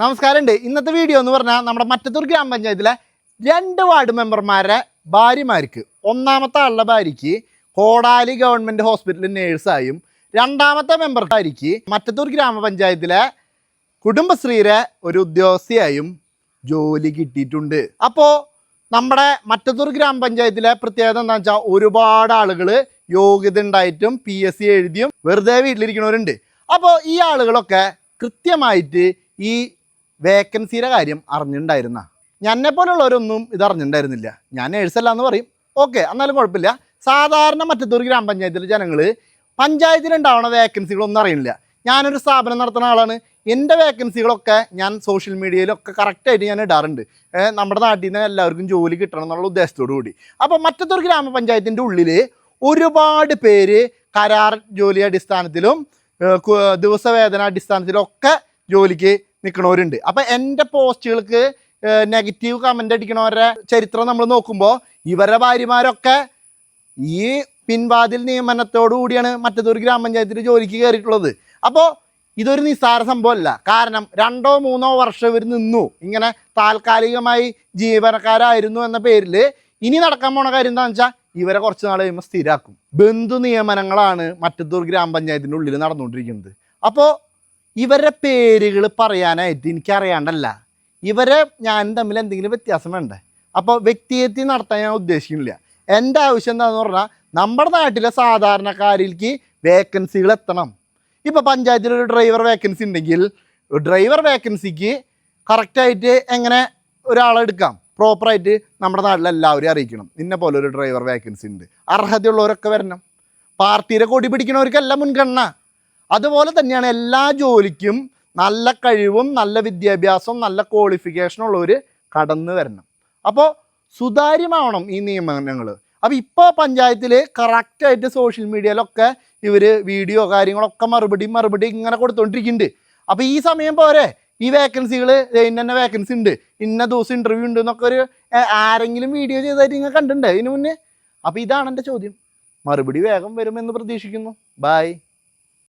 നമസ്കാരമുണ്ട്. ഇന്നത്തെ വീഡിയോ എന്ന് പറഞ്ഞാൽ നമ്മുടെ മറ്റത്തൂർ ഗ്രാമപഞ്ചായത്തിലെ രണ്ട് വാർഡ് മെമ്പർമാരെ ഭാര്യമാർക്ക് ഒന്നാമത്തെ ആളുടെ ഭാര്യയ്ക്ക് കോടാലി ഗവൺമെന്റ് ഹോസ്പിറ്റലിൽ നേഴ്സായും രണ്ടാമത്തെ മെമ്പർ ഭാര്യയ്ക്ക് മറ്റത്തൂർ ഗ്രാമപഞ്ചായത്തിലെ കുടുംബശ്രീയുടെ ഒരു ഉദ്യോഗസ്ഥയായും ജോലി കിട്ടിയിട്ടുണ്ട്. അപ്പോൾ നമ്മുടെ മറ്റത്തൂർ ഗ്രാമപഞ്ചായത്തിലെ പ്രത്യേകത എന്താണെന്ന് വെച്ചാൽ ഒരുപാട് ആളുകൾ യോഗ്യത ഉണ്ടായിട്ടും പി എസ് സി എഴുതിയും വെറുതെ വീട്ടിലിരിക്കുന്നവരുണ്ട്. അപ്പോൾ ഈ ആളുകളൊക്കെ കൃത്യമായിട്ട് ഈ വേക്കൻസിയുടെ കാര്യം അറിഞ്ഞിട്ടുണ്ടായിരുന്ന എന്നെ പോലുള്ളവരൊന്നും ഇത് അറിഞ്ഞിട്ടുണ്ടായിരുന്നില്ല ഞാൻ നേഴ്സല്ല എന്ന് പറയും. ഓക്കെ എന്നാലും കുഴപ്പമില്ല. സാധാരണ മറ്റത്തൂർ ഗ്രാമപഞ്ചായത്തിലെ ജനങ്ങൾ പഞ്ചായത്തിലുണ്ടാവുന്ന വേക്കൻസികളൊന്നും അറിയുന്നില്ല ഞാനൊരു സ്ഥാപനം നടത്തുന്ന ആളാണ്. എന്റെ വേക്കൻസികളൊക്കെ ഞാൻ സോഷ്യൽ മീഡിയയിലൊക്കെ കറക്റ്റായിട്ട് ഞാൻ ഇടാറുണ്ട്. നമ്മുടെ നാട്ടിൽ നിന്ന് എല്ലാവർക്കും ജോലി കിട്ടണം എന്നുള്ള ഉദ്ദേശത്തോടു കൂടി. അപ്പോൾ മറ്റത്തൊരു ഗ്രാമപഞ്ചായത്തിന്റെ ഉള്ളിൽ ഒരുപാട് പേര് കരാർ ജോലി അടിസ്ഥാനത്തിലും ദിവസവേതന അടിസ്ഥാനത്തിലും ഒക്കെ ജോലിക്ക് നിൽക്കണവരുണ്ട് അപ്പം എന്റെ പോസ്റ്റുകൾക്ക് നെഗറ്റീവ് കമന്റ് അടിക്കണവരുടെ ചരിത്രം നമ്മൾ നോക്കുമ്പോൾ ഇവരുടെ ഭാര്യമാരൊക്കെ ഈ പിൻവാതിൽ നിയമനത്തോടു കൂടിയാണ് മറ്റേതൊരു ഗ്രാമപഞ്ചായത്തിൽ ജോലിക്ക് കയറിയിട്ടുള്ളത്. അപ്പോൾ ഇതൊരു നിസ്സാര സംഭവമല്ല. കാരണം രണ്ടോ മൂന്നോ വർഷം ഇവർ നിന്നു. ഇങ്ങനെ താൽക്കാലികമായി ജീവനക്കാരായിരുന്നു എന്ന പേരിൽ ഇനി നടക്കാൻ പോണ കാര്യം എന്താണെന്ന് വെച്ചാൽ ഇവരെ കുറച്ച് നാൾ കഴിയുമ്പോൾ സ്ഥിരാക്കും. ബന്ധു നിയമനങ്ങളാണ് മറ്റത്തൂർ ഗ്രാമപഞ്ചായത്തിന്റെ ഉള്ളിൽ നടന്നുകൊണ്ടിരിക്കുന്നത്. അപ്പോൾ ഇവരുടെ പേരുകൾ പറയാനായിട്ട് എനിക്കറിയാണ്ടല്ല. ഇവരെ ഞാൻ തമ്മിൽ എന്തെങ്കിലും വ്യത്യാസം വേണ്ടേ? അപ്പോൾ വ്യക്തിഹത്യ നടത്താൻ ഞാൻ ഉദ്ദേശിക്കുന്നില്ല. എന്റെ ആവശ്യം എന്താണെന്ന് പറഞ്ഞാൽ നമ്മുടെ നാട്ടിലെ സാധാരണക്കാരിലേക്ക് വേക്കൻസികൾ എത്തണം. ഇപ്പോൾ പഞ്ചായത്തിൽ ഒരു ഡ്രൈവർ വേക്കൻസി ഉണ്ടെങ്കിൽ ഡ്രൈവർ വേക്കൻസിക്ക് കറക്റ്റായിട്ട് എങ്ങനെ ഒരാളെ എടുക്കാം? പ്രോപ്പറായിട്ട് നമ്മുടെ നാട്ടിൽ എല്ലാവരും അറിയിക്കണം. നിന്നെ പോലെ ഒരു ഡ്രൈവർ വേക്കൻസി ഉണ്ട്. അർഹതയുള്ളവരൊക്കെ വരണം. പാർട്ടിയുടെ കൊടി പിടിക്കണവർക്കല്ല മുൻഗണന. അതുപോലെ തന്നെയാണ് എല്ലാ ജോലിക്കും നല്ല കഴിവും നല്ല വിദ്യാഭ്യാസവും നല്ല ക്വാളിഫിക്കേഷനും ഉള്ളവർ കടന്നു വരണം. അപ്പോൾ സുതാര്യമാവണം ഈ നിയമനങ്ങൾ അപ്പോൾ ഇപ്പോൾ പഞ്ചായത്തിൽ കറക്റ്റായിട്ട് സോഷ്യൽ മീഡിയയിലൊക്കെ ഇവർ വീഡിയോ കാര്യങ്ങളൊക്കെ മറുപടി മറുപടി ഇങ്ങനെ കൊടുത്തുകൊണ്ടിരിക്കുന്നുണ്ട് അപ്പോൾ ഈ സമയം പോരെ ഈ വേക്കൻസികൾ ഇന്ന വേക്കൻസി ഉണ്ട് ഇന്ന ദിവസം ഇന്റർവ്യൂ ഉണ്ട് എന്നൊക്കെ ഒരു ആരെങ്കിലും വീഡിയോ ചെയ്തായിട്ട് നിങ്ങൾ കണ്ടിട്ടുണ്ട് ഇതിനു മുന്നേ? അപ്പോൾ ഇതാണ് എന്റെ ചോദ്യം. മറുപടി വേഗം വരുമെന്ന് പ്രതീക്ഷിക്കുന്നു. ബായ്